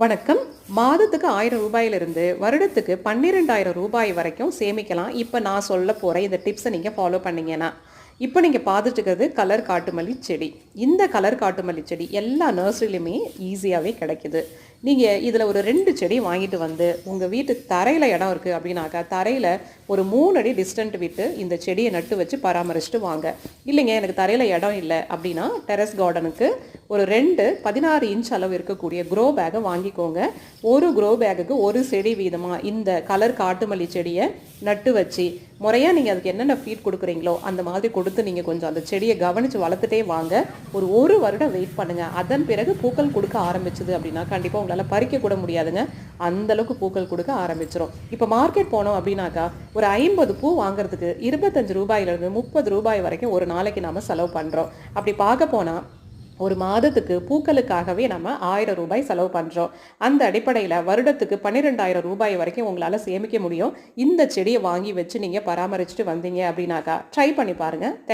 வணக்கம். மாதத்துக்கு ஆயிரம் ரூபாயிலிருந்து வருடத்துக்கு பன்னிரெண்டாயிரம் ரூபாய் வரைக்கும் சேமிக்கலாம். இப்போ நான் சொல்ல போகிற இந்த டிப்ஸை நீங்கள் ஃபாலோ பண்ணீங்கன்னா இப்போ நீங்கள் பார்த்துட்டு இருக்கிறது கலர் காட்டுமல்லி செடி. இந்த கலர் காட்டுமல்லி செடி எல்லா நர்சரிலையுமே ஈஸியாகவே கிடைக்குது. நீங்கள் இதில் ஒரு ரெண்டு செடி வாங்கிட்டு வந்து உங்கள் வீட்டு தரையில் இடம் இருக்குது அப்படின்னாக்கா தரையில் ஒரு மூணு அடி டிஸ்டன்ட் விட்டு இந்த செடியை நட்டு வச்சு பராமரிச்சுட்டு வாங்க. இல்லைங்க எனக்கு தரையில் இடம் இல்லை அப்படின்னா டெரஸ் கார்டனுக்கு ஒரு ரெண்டு பதினாறு இன்ச் அளவு இருக்கக்கூடிய க்ரோ பேக்கை வாங்கிக்கோங்க. ஒரு க்ரோ பேக்குக்கு ஒரு செடி வீதமாக இந்த கலர் காட்டுமல்லி செடியை நட்டு வச்சு முறையாக நீங்கள் அதுக்கு என்னென்ன ஃபீட் கொடுக்குறீங்களோ அந்த மாதிரி கொடுத்து நீங்கள் கொஞ்சம் அந்த செடியை கவனித்து வளர்த்துட்டே வாங்க. ஒரு ஒரு வருடம் வெயிட் பண்ணுங்கள் அதன் பிறகு பூக்கள் கொடுக்க ஆரம்பிச்சது அப்படின்னா கண்டிப்பாக உங்களால் பறிக்க கூட முடியாதுங்க. அந்த அளவுக்கு பூக்கள் கொடுக்க ஆரம்பிச்சிரும். இப்போ மார்க்கெட் போனோம் அப்படின்னாக்கா ஒரு ஐம்பது பூ வாங்குறதுக்கு இருபத்தஞ்சு ரூபாயிலிருந்து முப்பது ரூபாய் வரைக்கும் ஒரு நாளைக்கு நாம் செலவு பண்ணுறோம் அப்படி பார்க்க போனால் ஒரு மாதத்துக்கு பூக்களுக்காகவே நம்ம ஆயிரம் ரூபாய் செலவு பண்ணுறோம் அந்த அடிப்படையில் வருடத்துக்கு பன்னிரெண்டாயிரம் ரூபாய் வரைக்கும் உங்களால் சேமிக்க முடியும். இந்த செடியை வாங்கி வச்சு நீங்கள் பராமரிச்சுட்டு வந்தீங்க அப்படின்னாக்கா ட்ரை பண்ணி பாருங்கள்